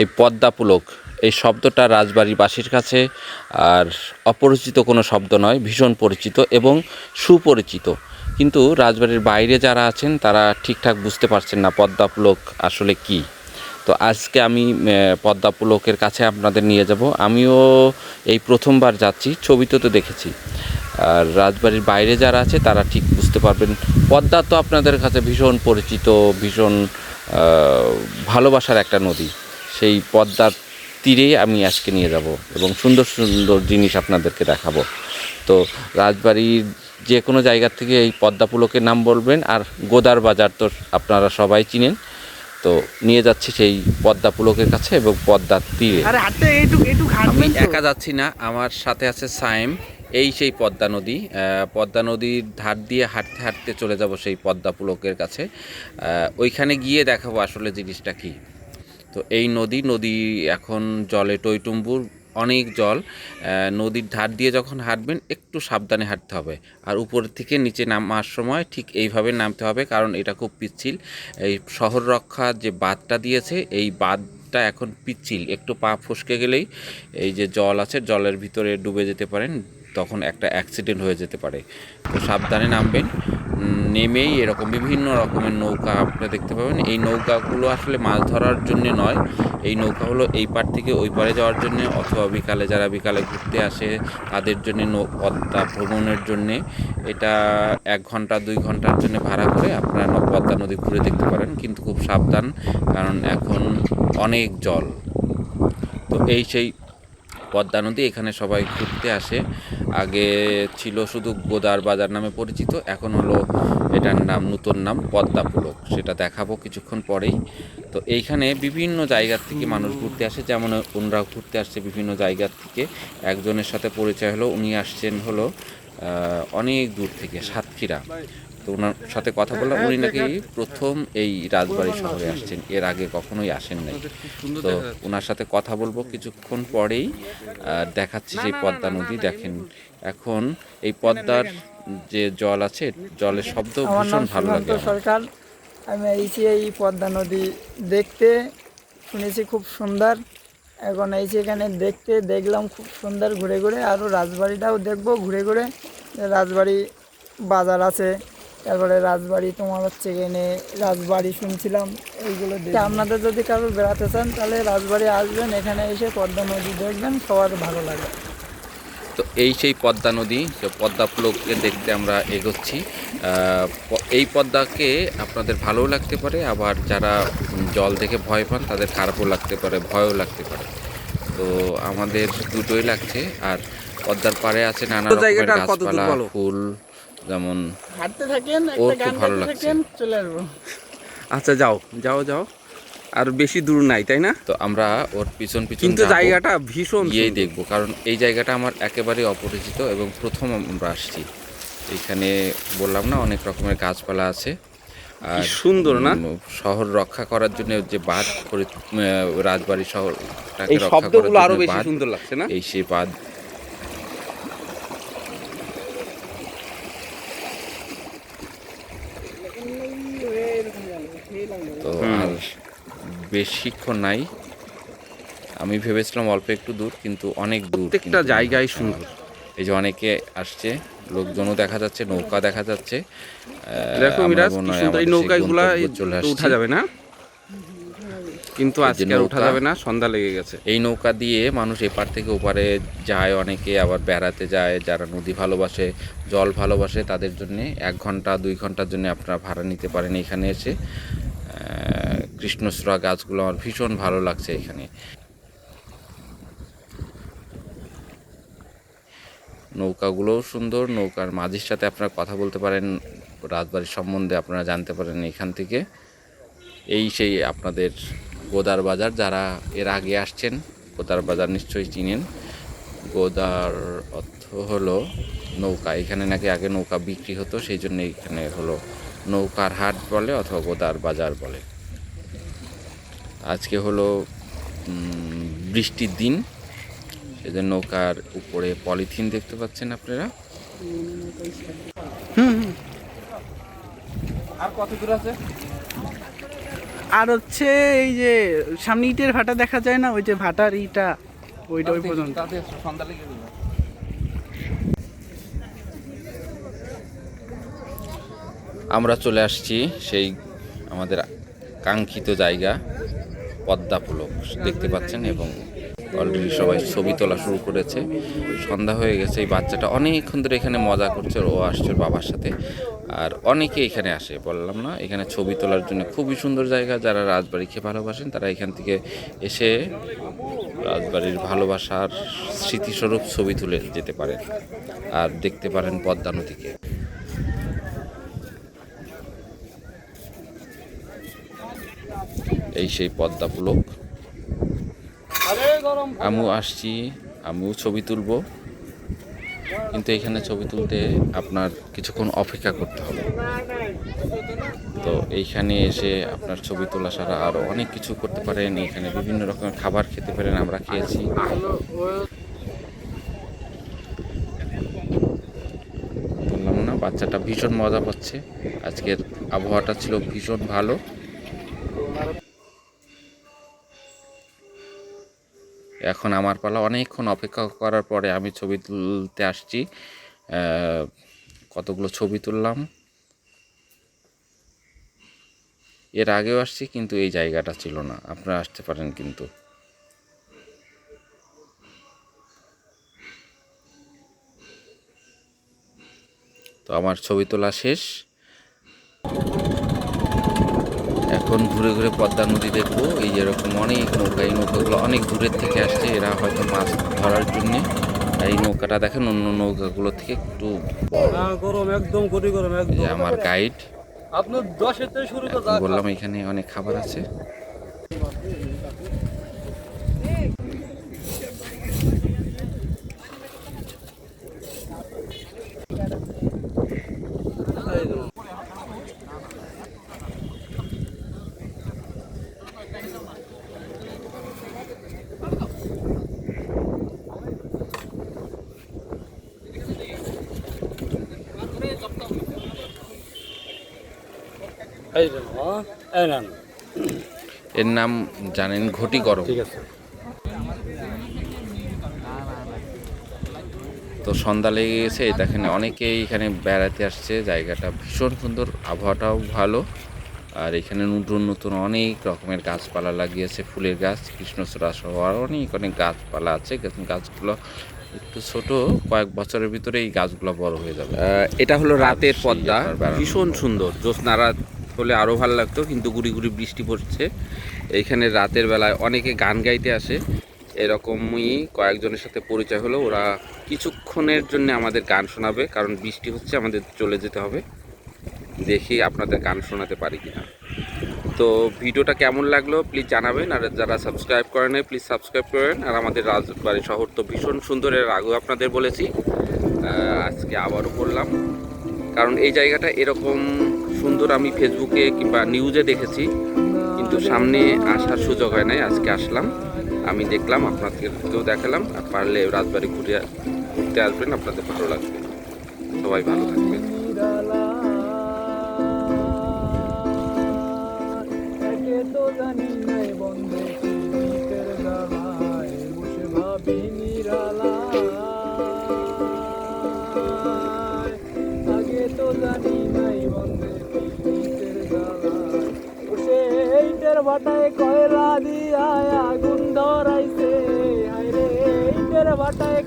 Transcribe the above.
এই পদ্মা পুলক এই শব্দটা রাজবাড়িবাসীর কাছে আর অপরিচিত কোনো শব্দ নয়, ভীষণ পরিচিত এবং সুপরিচিত। কিন্তু রাজবাড়ির বাইরে যারা আছেন তারা ঠিকঠাক বুঝতে পারছেন না পদ্মা পুলক আসলে কি। তো আজকে আমি আহ, পদ্মা পুলকের কাছে আপনাদের নিয়ে যাব। আমিও এই প্রথমবার যাচ্ছি ছবিতে তো দেখেছি। আর রাজবাড়ির বাইরে যারা আছে তারা ঠিক বুঝতে পারবেন। পদ্মা তো আপনাদের কাছে ভীষণ পরিচিত ভীষণ ভালোবাসার একটা নদী। সেই পদ্মার তীরেই আমি আজকে নিয়ে যাব এবং সুন্দর সুন্দর জিনিস আপনাদেরকে দেখাবো। তো রাজবাড়ির যে কোনো জায়গা থেকে এই পদ্মা পুলকের নাম বলবেন আর গোদার বাজার তো আপনারা সবাই চিনেন। তো নিয়ে যাচ্ছি সেই পদ্মা পুলকের কাছে এবং পদ্মার তীরে। আরে হাঁটতে এইটুক এইটুক আমি একা যাচ্ছি না আমার সাথে আছে সায়েম। এই সেই পদ্মা নদী পদ্মা নদীর ধার দিয়ে হাঁটতে হাঁটতে চলে যাব সেই পদ্মা পুলকের কাছে। ওইখানে গিয়ে দেখাবো আসলে জিনিসটা কি। তো এই নদী নদী এখন জলে টইটুম্বুর অনেক জল নদীর ধার দিয়ে যখন হাঁটবেন একটু সাবধানে হাঁটতে হবে। আর উপর থেকে নিচে নামার সময় ঠিক এইভাবে নামতে হবে কারণ এটা খুব পিচ্ছিল। এই শহর রক্ষা যে বাঁধটা দিয়েছে, এই বাঁধটা এখন পিচ্ছিল। একটু পা ফসকে গেলেই এই যে জল আছে, জলের ভিতরে ডুবে যেতে পারেন, তখন একটা অ্যাক্সিডেন্ট হয়ে যেতে পারে। তো সাবধানে নামবেন। নেমেই এরকম বিভিন্ন রকমের নৌকা আপনারা দেখতে পাবেন। এই নৌকাগুলো আসলে মাছ ধরার জন্য নয়, এই নৌকা হলো এই পার থেকে ওই পারে যাওয়ার জন্য অথবা বিকালে যারা বিকালে ঘুরতে আসে তাদের জন্য পদ্মা ভ্রমণের জন্যে। এটা এক ঘণ্টা, দুই ঘণ্টার জন্য ভাড়া করে আপনারা পদ্মা নদী ঘুরে দেখতে পারেন, কিন্তু খুব সাবধান কারণ এখন অনেক জল। তো এই সেই পদ্মা নদী, এখানে সবাই ঘুরতে আসে। আগে ছিল শুধু গোদার বাজার নামে পরিচিত, এখন হলো এটার নাম, নতুন নাম পদ্মা পুলক। সেটা দেখাবো কিছুক্ষণ পরেই। তো এইখানে বিভিন্ন জায়গার থেকে মানুষ ঘুরতে আসে, যেমন ওনরা ঘুরতে আসছে বিভিন্ন জায়গার থেকে। একজনের সাথে পরিচয় হলো, উনি আসছেন হলো অনেক দূর থেকে, সাতক্ষীরা। তো ওনার সাথে কথা বললাম। উনি নাকি প্রথম এই রাজবাড়ি শহরে আসছেন। এর আগে কখনোই আসেন নাই। তো ওনার সাথে কথা বলব কিছুক্ষণ পরেই। দেখাচ্ছি সেই পদ্মা নদী দেখেন। এখন এই পদ্মার যে জল আছে জলের শব্দ ভীষণ ভালো লাগে সরকার। আমি এইছি এই পদ্মা নদী দেখতে শুনেছি খুব সুন্দর। এখন এইছি এখানে দেখতে দেখলাম খুব সুন্দর ঘুরে ঘুরে। আরও রাজবাড়িটাও দেখব ঘুরে ঘুরে। রাজবাড়ি বাজার আছে। তারপরে রাজবাড়ি তোমার হচ্ছে এখানে রাজবাড়ি শুনছিলাম এইগুলো আপনাদের যদি কারও বেড়াতে চান তাহলে রাজবাড়ি আসবেন এখানে এসে পদ্মা নদী দেখবেন সবার ভালো লাগে। তো এই সেই পদ্মা নদী সে পদ্মা পুলককে দেখতে আমরা এগোচ্ছি। প- এই পদ্মাকে আপনাদের ভালোও লাগতে পারে আবার যারা জল দেখে ভয় পান তাদের খারাপও লাগতে পারে ভয়ও লাগতে পারে। তো আমাদের দুটোই লাগছে আর পদ্মার পাড়ে আছে নানা রকমের জায়গাটা গাছপালা? ফুল যেমন হাঁটতে থাকেন একটা খুব গান ভালো গাইতে লাগছে। থাকেন চলে আসব। আচ্ছা যাও যাও যাও। আর বেশি দূর নাই তাই না? তো আমরা ওর পিছন পিছন কিন্তু জায়গাটা ভীষণ গিয়েই সুন্দর। দেখব কারণ এই জায়গাটা আমার একেবারে অপরিচিত এবং প্রথম আমরা আসছি। এখানে বললাম না অনেক রকমের গাছপালা আছে। আর সুন্দর না? শহর রক্ষা করার জন্য যে বাঁধ করে রাজবাড়ি শহরটাকে এই রক্ষা করার শব্দগুলো আরও বেশি সুন্দর লাগছে না? এই সেই বাঁধ তো আর বেশিক্ষণ নাই। আমি ভেবেছিলাম অল্প একটু দূর কিন্তু অনেক দূর প্রত্যেকটা। জায়গায় সুন্দর। এই যে অনেকে আসছে লোকজনও দেখা যাচ্ছে নৌকা দেখা যাচ্ছে। দেখো মিরাজ এই নৌকাগুলা উঠা যাবে না? কিন্তু আজকে আর উঠা যাবে না সন্ধ্যা লেগে গেছে। এই নৌকা দিয়ে মানুষ এপার থেকে ওপারে যায় অনেকে আবার বেড়াতে যায়। যারা নদী ভালোবাসে জল ভালোবাসে তাদের জন্য এক ঘণ্টা দুই ঘণ্টার জন্য আপনারা ভাড়া নিতে পারেন এখানে এসে। কৃষ্ণচূড়া গাছগুলো আমার ভীষণ ভালো লাগছে এখানে। নৌকাগুলোও সুন্দর, নৌকার মাঝির সাথে আপনারা কথা বলতে পারেন, রাজবাড়ির সম্বন্ধে আপনারা জানতে পারেন এখান থেকে। এই সেই আপনাদের গোদার বাজার, যারা এর আগে আসছেন, গোদার বাজার নিশ্চয়ই চিনেন। গোদার অর্থ হলো নৌকা, এখানে নাকি আগে নৌকা বিক্রি হতো, সেই জন্য এখানে হলো নৌকার হাট বলে অথবা গোদার বাজার বলে। আজকে হলো বৃষ্টির দিন। সেজন্য নৌকার উপরে পলিথিন দেখতে পাচ্ছেন আপনারা। আর কত দূর আছে? আর হচ্ছে এই যে সামনে ইটের ভাটা দেখা যায় না? ওই যে ভাটার ইটা ওইটা ওই পর্যন্ত। সন্ধ্যা লেগে আমরা চলে আসছি সেই আমাদের কাঙ্ক্ষিত জায়গা, পদ্মা পুলক। দেখতে পাচ্ছেন এবং অলরেডি সবাই ছবি তোলা শুরু করেছে। সন্ধ্যা হয়ে গেছে, এই বাচ্চাটা অনেকক্ষণ ধরে এখানে মজা করছে, ও আসছে বাবার সাথে। আর অনেকে এখানে আসে, বললাম না, এখানে ছবি তোলার জন্য খুবই সুন্দর জায়গা। যারা রাজবাড়িকে ভালোবাসেন, তারা এখান থেকে এসে রাজবাড়ির ভালোবাসার স্মৃতিস্বরূপ ছবি তুলে যেতে পারেন। আর দেখতে পারেন পদ্মা নদীকে। এই সেই পদ্মা পুলক আমিও আসছি, আমিও ছবি তুলবো। কিন্তু এখানে ছবি তুলতে আপনার কিছুক্ষণ অপেক্ষা করতে হবে। তো এইখানে এসে আপনার ছবি তোলা ছাড়া আরও অনেক কিছু করতে পারেন। এখানে বিভিন্ন রকমের খাবার খেতে পারেন, আমরা খেয়েছি। বললাম না, বাচ্চাটা ভীষণ মজা পাচ্ছে আজকের আবহাওয়াটা ছিল ভীষণ ভালো। এখন আমার পালা অনেকক্ষণ অপেক্ষা করার পরে আমি ছবি তুলতে আসছি। কতগুলো ছবি তুললাম? এর আগেও আসছি, কিন্তু এই জায়গাটা ছিল না। আপনারা আসতে পারেন কিন্তু। তো আমার ছবি তোলা শেষ। এখন ঘুরে ঘুরে পদ্মা নদী দেখব। এই যেরকম অনেক নৌকা এই নৌকাগুলো অনেক দূরের থেকে আসছে। এরা হয়তো মাছ ধরার জন্যে। এই নৌকাটা দেখেন অন্য নৌকাগুলো থেকে একটু গরম একদম গরি গরম একদম আমার গাইড আপনার দশের থেকে শুরু বললাম এখানে অনেক খাবার আছে। এর নাম জানেন ঘটি গরম। ঠিক আছে। তো সন্ধ্যা লেগে গেছে দেখেন অনেকেই এখানে বেড়াতে আসছে জায়গাটা ভীষণ সুন্দর আবহাওয়াটাও ভালো। আর এখানে নতুন নতুন অনেক রকমের গাছপালা লাগিয়েছে ফুলের গাছ কৃষ্ণচূড়া সহ আর অনেক অনেক গাছপালা আছে। গাছগুলো একটু ছোট কয়েক বছরের ভিতরে এই গাছগুলো বড় হয়ে যাবে। এটা হলো রাতের পদ্মা ভীষণ সুন্দর। জ্যোৎস্না রাত হলে আরও ভালো লাগতো, কিন্তু গুড়ি গুড়ি বৃষ্টি পড়ছে। এইখানে রাতের বেলায় অনেকে গান গাইতে আসে। এরকমই কয়েকজনের সাথে পরিচয় হলো, ওরা কিছুক্ষণের জন্য আমাদের গান শোনাবে, কারণ বৃষ্টি হচ্ছে, আমাদের চলে যেতে হবে। দেখি আপনাদের গান শোনাতে পারি কিনা। তো ভিডিওটা কেমন লাগল প্লিজ জানাবেন, আর যারা সাবস্ক্রাইব করেন প্লিজ সাবস্ক্রাইব করেন। আর আমাদের রাজবাড়ি শহর তো ভীষণ সুন্দর, এর আগেও আপনাদের বলেছি। আজকে আবারও বললাম কারণ এই জায়গাটা এরকম সুন্দর আমি ফেসবুকে কিংবা নিউজে দেখেছি, কিন্তু সামনে আসার সুযোগ হয় নাই, আজকে আসলাম। আমি দেখলাম, আপনাদেরকেও দেখালাম, আর পারলে রাজবাড়ি ঘুরে ঘুরতে আসবেন, আপনাদের ভালো লাগবে। সবাই ভালো থাকবেন। জানি নাই ভাটায় কয়লা দিয়া আগুন ধরাইছে। হায়রে ইটের ভাটায়